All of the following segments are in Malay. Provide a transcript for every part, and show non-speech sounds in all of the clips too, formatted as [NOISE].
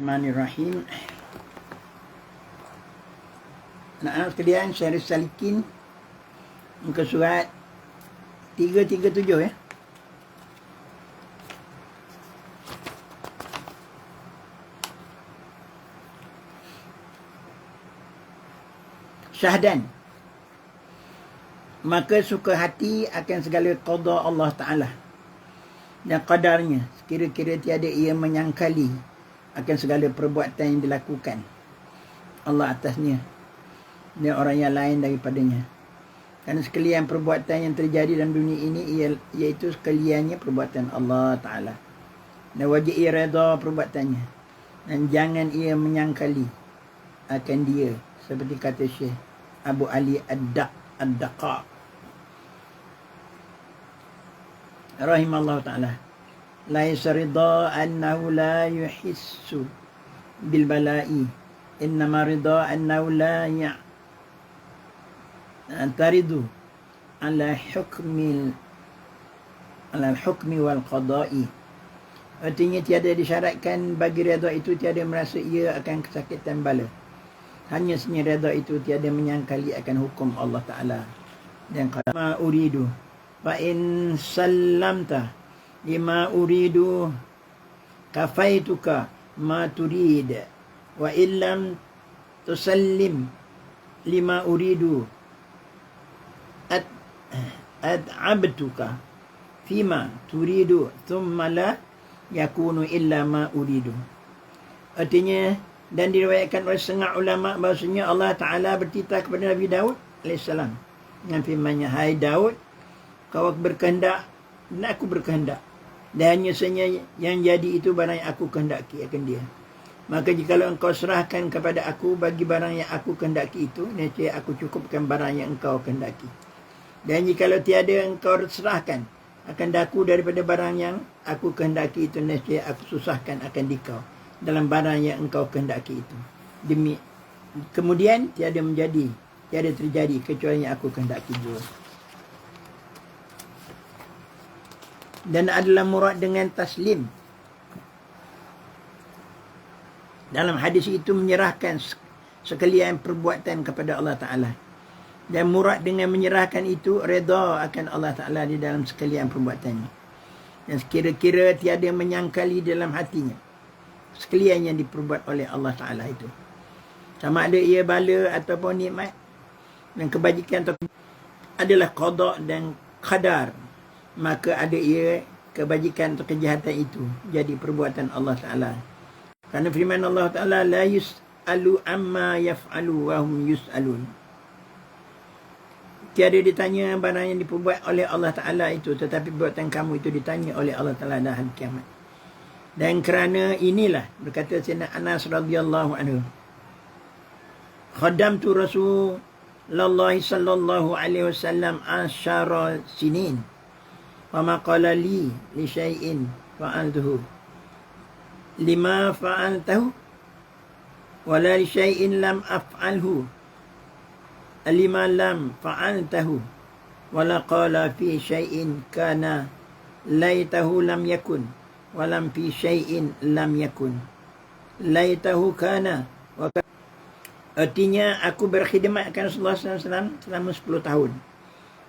Bismillahirrahmanirrahim. Anak-anak sekalian, saya Salikin muka surat 337 ya. Syahdan Maka suka hati akan segala qada Allah Ta'ala Dan qadarnya Kira-kira tiada ia menyangkali Akan segala perbuatan yang dilakukan. Allah atasnya. Dan orang yang lain daripadanya. Kerana sekalian perbuatan yang terjadi dalam dunia ini Iaitu sekaliannya perbuatan Allah Ta'ala. Dan wajib ia reda perbuatannya. Dan jangan ia menyangkali Akan dia. Seperti kata Syekh Abu Ali Ad-Daq Ad-Daqa Rahimallahu ta'ala Annahu la yuhissu bil bala'i. Innama rida annahu la ya' Taridu ala hukmi ala hukmi wal qada'i. Artinya tiada disyaratkan bagi reda itu tiada merasa ia akan kesakitan bala. Hanya senyap redha itu tiada menyangkali akan hukum Allah Ta'ala. Yang kata ma uridu fa in sallamta lima uridu kafaituka ma turid. Wa illam tusallim lima uridu ad ad'abtuka fima turidu. Thumma la yakunu illa ma uridu. Artinya dan diriwayatkan oleh setengah ulama bahasanya Allah Taala bertitah kepada Nabi Daud alaihissalam dengan firman-Nya hai Daud kau berkehendak dan aku berkehendak dan saja yang jadi itu barang yang aku kehendaki akan dia maka jika engkau serahkan kepada aku bagi barang yang aku kehendaki itu nescaya aku cukupkan barang yang engkau kehendaki dan jika tiada engkau serahkan akan daku daripada barang yang aku kehendaki itu nescaya aku susahkan akan dikau dalam barang yang engkau kehendaki itu. Demi kemudian tiada menjadi, tiada terjadi kecuali yang aku kehendaki juga. Dan adalah murad dengan taslim. Dalam hadis itu menyerahkan sekalian perbuatan kepada Allah Ta'ala. Dan murad dengan menyerahkan itu reda akan Allah Ta'ala di dalam sekalian perbuatannya. Dan sekira-kira tiada menyangkali dalam hatinya sekalian yang diperbuat oleh Allah Ta'ala itu. Sama ada ia bala ataupun nikmat dan kebajikan atau adalah qada dan qadar. Maka ada ia kebajikan atau kejahatan itu jadi perbuatan Allah Ta'ala. Kerana firman Allah Ta'ala la yus'alu amma yaf'alu wa hum yus'alun. Tiada ditanya barang yang diperbuat oleh Allah Ta'ala itu tetapi perbuatan kamu itu ditanya oleh Allah Ta'ala dah hari kiamat. Dan kerana inilah berkata Sayyidina Anas radhiyallahu anhu. Khaddamtu Rasulullah sallallahu alaihi wasallam asyara sinin. Wa ma qala li li syai'in fa'altuhu. Lima fa'altahu? Wala li syai'in lam af'alhu. Lima lam fa'altahu. Wala qala fi syai'in kana laitahu lam yakun. Walam fi syai'in lam yakun. Laitahu kana. Artinya aku berkhidmat akan Rasulullah SAW selama 10 tahun.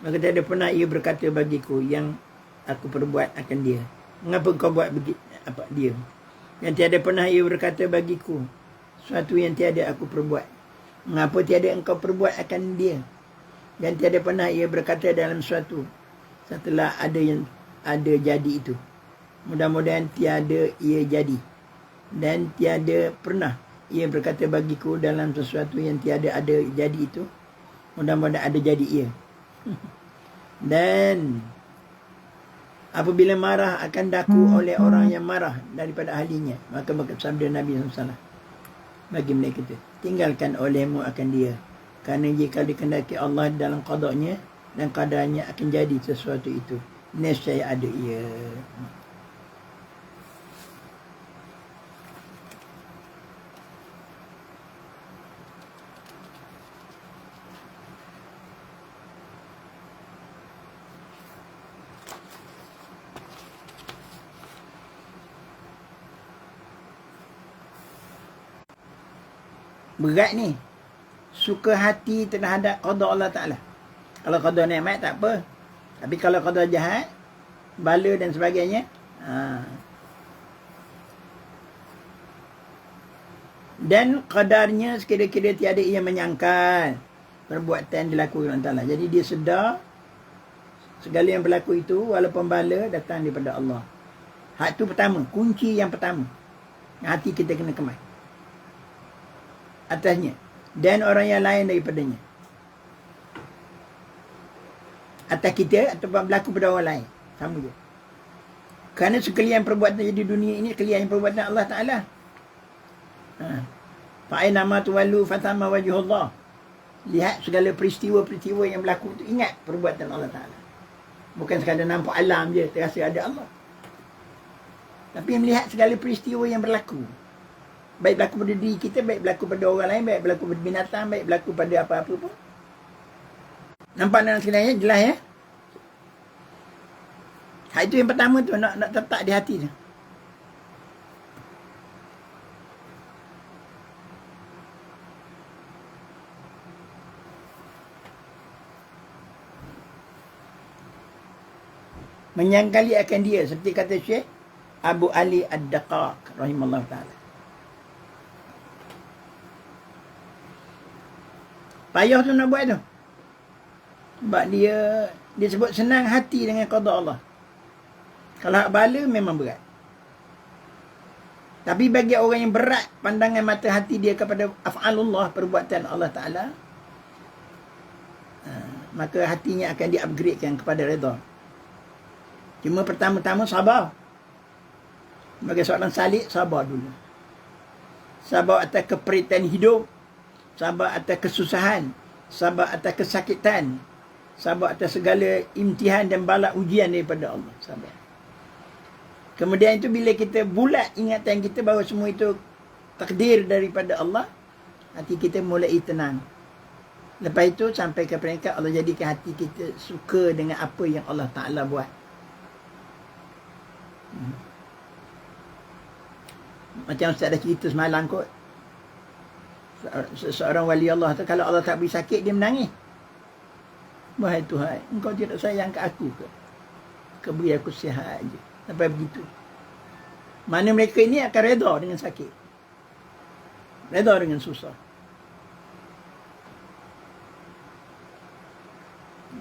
Maka tidak pernah ia berkata bagiku yang aku perbuat akan dia. Mengapa kau buat begitu apa dia? Yang tiada pernah ia berkata bagiku sesuatu yang tiada aku perbuat. Mengapa tiada engkau perbuat akan dia? Dan tiada pernah ia berkata dalam suatu setelah ada yang ada jadi itu. Mudah-mudahan tiada ia jadi. Dan tiada pernah Ia berkata bagiku dalam sesuatu yang tiada ada jadi itu. Mudah-mudahan ada jadi ia. [LAUGHS] Dan Apabila marah akan daku oleh orang yang marah Daripada ahlinya. Maka sabda Nabi SAW Bagi mereka itu Tinggalkan olehmu akan dia. Kerana jika dikendaki Allah dalam qadaknya Dan kadarnya akan jadi sesuatu itu. Nescaya ada ia berat ni. Suka hati terhadap qada Allah Taala. Kalau qada nikmat tak apa. Tapi kalau qada jahat, bala dan sebagainya, ha. Dan qadarnya sekira-kira tiada ia menyangkal perbuatan dilakukan Allah Taala. Jadi dia sedar segala yang berlaku itu walaupun bala datang daripada Allah. Hak tu pertama, kunci yang pertama. Hati kita kena kemas. Atasnya. Dan orang yang lain daripadanya. Atas kita ataupun berlaku pada orang lain. Sama je. Kerana sekalian perbuatan di dunia ini, sekalian perbuatan Allah Ta'ala. Ha. Fa'ain nama tuwalu fatama wajhullah. Lihat segala peristiwa-peristiwa yang berlaku itu. Ingat perbuatan Allah Ta'ala. Bukan sekadar nampak alam je, terasa ada Allah. Tapi melihat segala peristiwa yang berlaku. Baik berlaku pada diri kita, baik berlaku pada orang lain, baik berlaku pada binatang, baik berlaku pada apa-apa pun. Nampak dalam sebenarnya jelas ya? Hal itu yang pertama tu nak nak tetap di hati tu. Menyangkali akan dia seperti kata Syekh Abu Ali Ad-Daqaq rahimahullah taala. Payah tu nak buat tu. Sebab dia dia sebut senang hati dengan qada Allah. Kalau hak bala memang berat. Tapi bagi orang yang berat pandangan mata hati dia kepada af'alullah perbuatan Allah Taala ha, maka hatinya akan di-upgradekan kepada redha. Cuma pertama-tama sabar. Bagi seorang salik, sabar dulu. Sabar atas keperitan hidup. Sabar atas kesusahan. Sabar atas kesakitan. Sabar atas segala imtihan dan balak ujian daripada Allah. Sabar. Kemudian itu bila kita bulat ingatan kita bahawa semua itu takdir daripada Allah. Hati kita mulai tenang. Lepas itu sampai ke peringkat Allah jadikan hati kita suka dengan apa yang Allah Ta'ala buat. Hmm. Macam Ustaz dah cerita semalam kot. Seorang wali Allah tu kalau Allah tak beri sakit dia menangis. Wahai Tuhan, engkau tidak sayang ke aku ke? Kau beri aku sihat aja. Sampai begitu. Mana mereka ini akan reda dengan sakit. Reda dengan susah.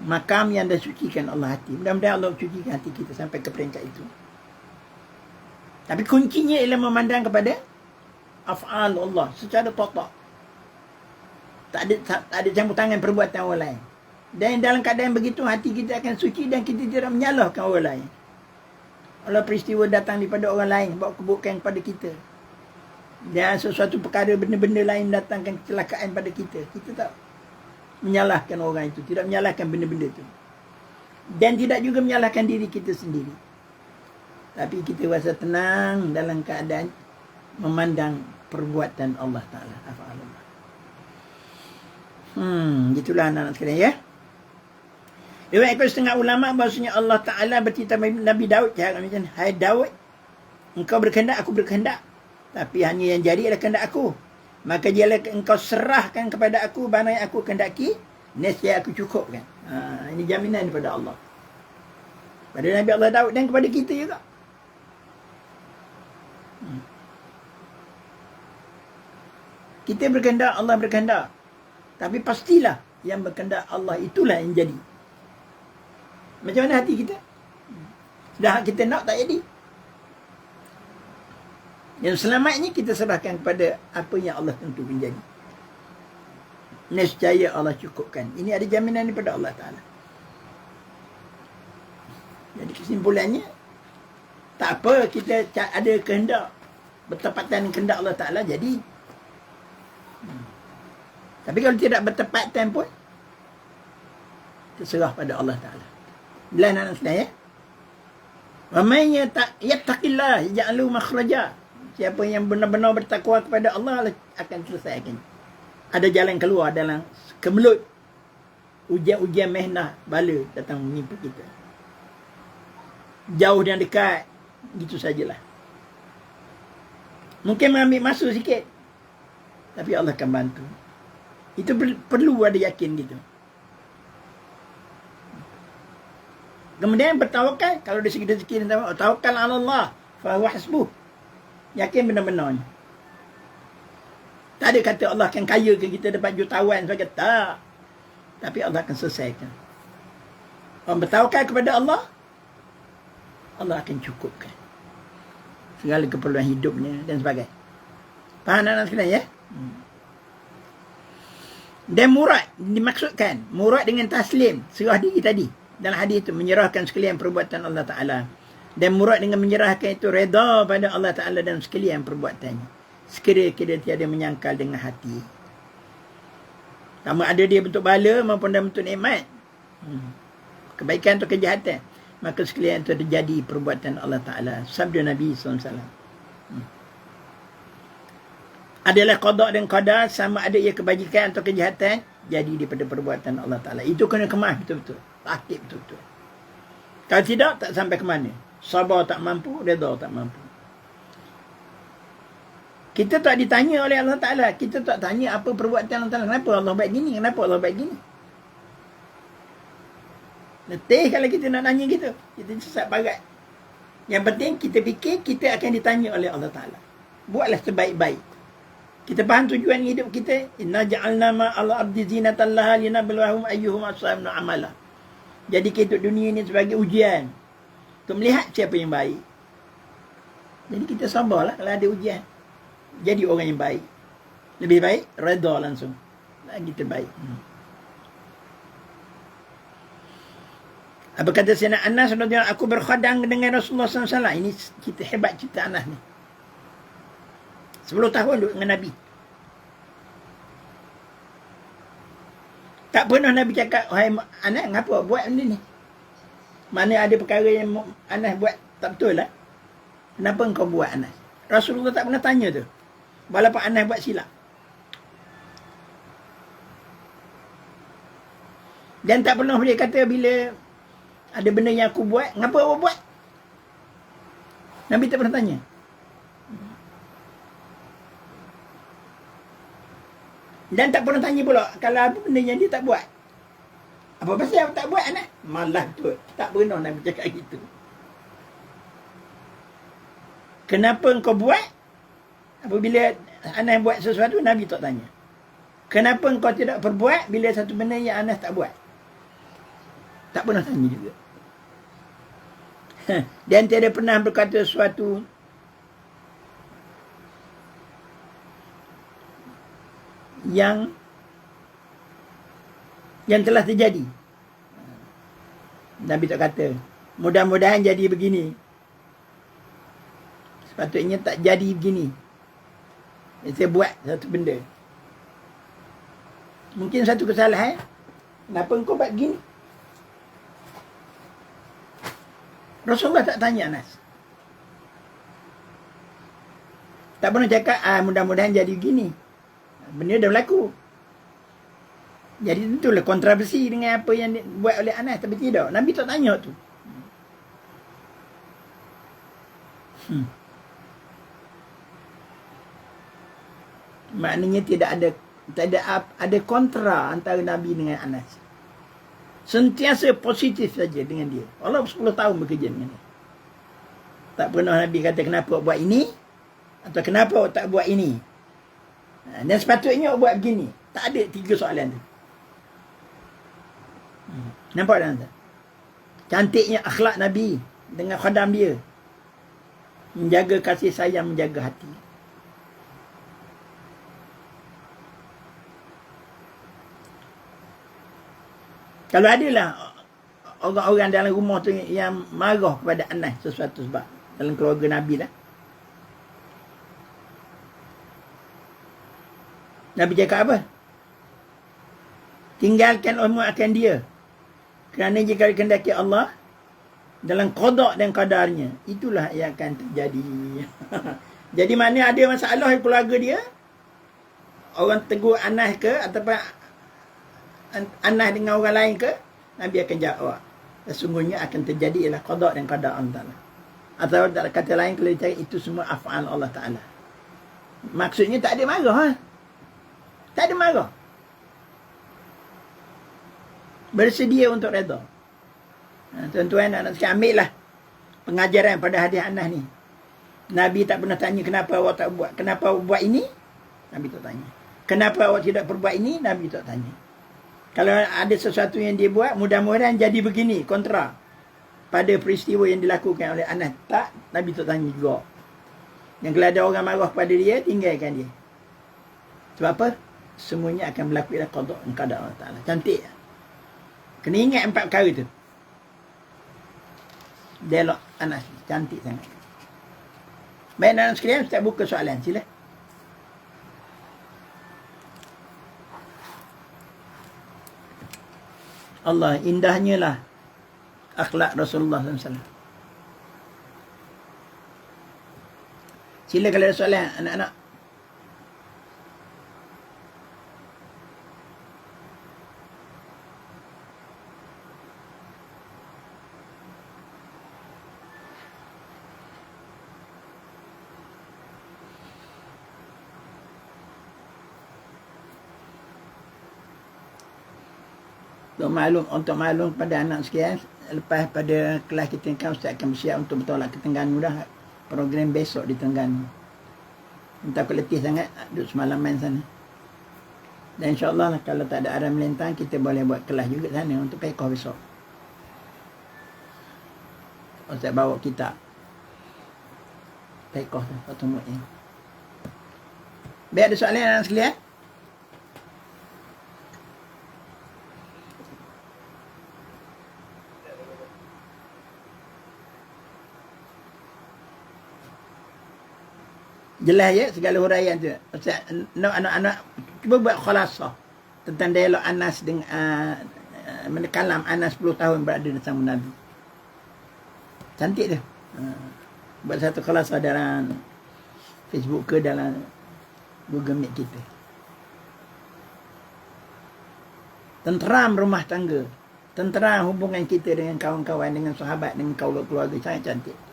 Makam yang dah sucikan Allah hati. Mudah-mudahan Allah sucikan hati kita sampai ke peringkat itu. Tapi kuncinya ialah memandang kepada af'al Allah secara total. Tak ada tak, tak ada campur tangan perbuatan orang lain. Dan dalam keadaan begitu hati kita akan suci dan kita tidak menyalahkan orang lain. Kalau peristiwa datang daripada orang lain bawa keburukan kepada kita. Dan sesuatu perkara benda-benda lain datangkan kecelakaan pada kita. Kita tak menyalahkan orang itu, tidak menyalahkan benda-benda itu. Dan tidak juga menyalahkan diri kita sendiri. Tapi kita rasa tenang dalam keadaan memandang perbuatan Allah Ta'ala. Allah. Hmm, itulah anak-anak sekalian ya. Dewa ekor setengah ulama bahasanya Allah Ta'ala bercerita Nabi Daud. Ya, macam, Hai Daud, engkau berkehendak, aku berkehendak. Tapi hanya yang jadi adalah kehendak aku. Maka jika engkau serahkan kepada aku barang yang aku kehendaki, nescaya aku cukupkan. Ha, ini jaminan daripada Allah. Pada Nabi Allah Daud dan kepada kita juga. Kita berkehendak, Allah berkehendak. Tapi pastilah yang berkehendak Allah itulah yang jadi. Macam mana hati kita? Dah kita nak tak jadi. Yang selamatnya kita serahkan kepada apa yang Allah tentu menjadi. Nescaya Allah cukupkan. Ini ada jaminan daripada Allah Ta'ala. Jadi kesimpulannya, tak apa kita ada kehendak bertepatan kehendak Allah Ta'ala jadi tapi kalau tidak bertepatan pun terserah pada Allah Taala. Bila nak nak ya? Wa yattaqillah yaj'alu makhraja. Siapa yang benar-benar bertakwa kepada Allah akan selesaikan. Ada jalan keluar dalam kemelut ujian-ujian mehnah bala datang menimpa kita. Jauh dan dekat gitu sajalah. Mungkin mengambil masa sikit Tapi Allah akan bantu. Itu perlu ada yakin gitu. Kemudian bertawakal kalau dari segi rezeki dan tawakal, tawakal ala Allah fa. Yakin benar-benar. Tak ada kata Allah akan kaya ke kita dapat jutawan sebagai tak. Tapi Allah akan selesaikan. Orang bertawakal kepada Allah, Allah akan cukupkan segala keperluan hidupnya dan sebagainya. Faham anak-anak sekalian ya? Hmm. Dan murad dimaksudkan. Murad dengan taslim. Serah diri tadi. Dalam hadis itu menyerahkan sekalian perbuatan Allah Ta'ala. Dan murad dengan menyerahkan itu reda pada Allah Ta'ala dan sekalian perbuatannya. Sekiranya tiada menyangkal dengan hati. Sama ada dia bentuk bala maupun dalam bentuk nikmat. Hmm. Kebaikan atau kejahatan. Maka sekalian itu terjadi perbuatan Allah Ta'ala. Sabda Nabi SAW. Adalah kodok dan qadar sama ada ia kebajikan atau kejahatan. Jadi daripada perbuatan Allah Ta'ala. Itu kena kemas betul-betul. Aktif betul-betul. Kalau tidak, tak sampai ke mana. Sabar tak mampu, reda tak mampu. Kita tak ditanya oleh Allah Ta'ala. Kita tak tanya apa perbuatan Allah Ta'ala. Kenapa Allah baik gini? Kenapa Allah baik gini? Letih kalau kita nak tanya gitu. Kita sesat barat. Yang penting kita fikir kita akan ditanya oleh Allah Ta'ala. Buatlah sebaik-baik. Kita faham tujuan hidup kita. Inna ja'alna ma'ala abdi zinatan laha lina bilwahum ayyuhum asabnu amala. Jadi kita dunia ini sebagai ujian. Untuk melihat siapa yang baik. Jadi kita sabarlah kalau ada ujian. Jadi orang yang baik. Lebih baik, reda langsung. Lagi terbaik. Hmm. Apa kata Sayyidina Anas aku berkhadang dengan Rasulullah SAW. Ini kita hebat cerita Anas ni. Sepuluh tahun duduk dengan Nabi. Tak pernah Nabi cakap, Wahai Anas, kenapa buat benda ni? Mana ada perkara yang Anas buat tak betul lah. Kenapa engkau buat Anas? Rasulullah tak pernah tanya tu. Walaupun Anas buat silap. Dan tak pernah boleh kata bila ada benda yang aku buat, kenapa awak buat? Nabi tak pernah tanya. Dan tak pernah tanya pula kalau apa benda yang dia tak buat. Apa pasal awak tak buat anak? Malah tu. Tak pernah Nabi cakap gitu. Kenapa engkau buat? Apabila Anas buat sesuatu, Nabi tak tanya. Kenapa engkau tidak perbuat bila satu benda yang Anas tak buat? Tak pernah tanya juga. Dan tiada pernah berkata sesuatu yang yang telah terjadi. Nabi tak kata, mudah-mudahan jadi begini. Sepatutnya tak jadi begini. Saya buat satu benda. Mungkin satu kesalahan. Kenapa engkau buat begini? Rasulullah tak tanya Anas. Tak pernah cakap, ah, mudah-mudahan jadi begini. Benda dah berlaku. Jadi tentulah kontroversi dengan apa yang buat oleh Anas. Tapi tidak. Nabi tak tanya tu. Hmm. Maknanya tidak ada tak ada ada kontra antara Nabi dengan Anas sentiasa positif saja dengan dia. Allah 10 tahun bekerja dengan dia. Tak pernah Nabi kata kenapa buat ini atau kenapa tak buat ini. Ha, dan sepatutnya buat begini. Tak ada tiga soalan tu. Hmm. Nampak tak? Cantiknya akhlak Nabi dengan khadam dia. Menjaga kasih sayang, menjaga hati. Kalau ada lah orang-orang dalam rumah tu yang marah kepada Anas sesuatu sebab dalam keluarga Nabi lah. Nabi cakap apa? Tinggalkan umur akan dia. Kerana jika dikendaki Allah dalam kodok dan kadarnya, itulah yang akan terjadi. [LAUGHS] Jadi mana ada masalah keluarga dia, orang tegur Anas ke ataupun Anas dengan orang lain ke Nabi akan jawab sesungguhnya akan terjadi ialah qada dan qada Allah atau kata lain kalau dia itu semua af'al Allah Taala maksudnya tak ada marah ha? Tak ada marah. Bersedia untuk redha. Ha, tuan-tuan anak sekalian ambil lah pengajaran pada hadis Anas ni. Nabi tak pernah tanya kenapa awak tak buat. Kenapa awak buat ini? Nabi tak tanya. Kenapa awak tidak perbuat ini? Nabi tak tanya. Kalau ada sesuatu yang dia buat, mudah-mudahan jadi begini, kontra. Pada peristiwa yang dilakukan oleh Anas. Tak, Nabi tak tanya juga. Yang kalau ada orang marah pada dia, tinggalkan dia. Sebab apa? Semuanya akan berlaku ialah qadar qadar Allah Taala. Cantik. Kena ingat empat perkara tu. Dialog Anas cantik sangat. Baik dalam sekalian, Ustaz buka soalan. Sila. Allah indahnya lah akhlak Rasulullah SAW. Sila kalau ada soalan anak-anak. Untuk maklum untuk maklum pada anak sekalian lepas pada kelas kita kan ustaz akan bersiap untuk bertolak ke Terengganu dah. Program besok di Terengganu. Entah aku letih sangat duduk semalaman sana. Dan insyaAllah lah, kalau tak ada arah melintang kita boleh buat kelas juga sana untuk pekoh besok. Ustaz bawa kita. Pekoh tu Fatul Mu'in. Ada soalan anak sekalian Jelas ya segala huraian tu. Ustaz, anak-anak cuba buat khalasah tentang dialog Anas dengan uh, uh, kalam Anas 10 tahun berada bersama Nabi. Cantik tu. Uh, buat satu khalasah dalam Facebook ke dalam Google Meet kita. Tenteram rumah tangga. Tenteram hubungan kita dengan kawan-kawan, dengan sahabat, dengan keluarga. Sangat cantik.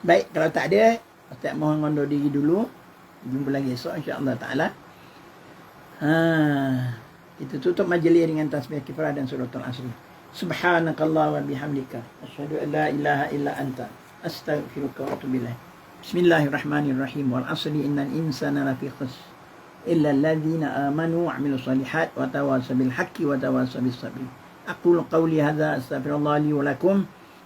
Baik, kalau tak ada, Ustaz mohon ngondur diri dulu. Jumpa lagi esok insya-Allah taala. Ha, kita tutup majlis dengan tasbih kifrah dan suratul asr. Subhanakallah wa bihamdika asyhadu an la ilaha illa anta astaghfiruka wa atubu ilaik. Bismillahirrahmanirrahim. Wal asri innal insana lafi khusr illa alladhina amanu wa 'amilus solihat wa tawassaw bil haqqi wa tawassaw bis sabr. Aqulu qawli hadza astaghfirullah li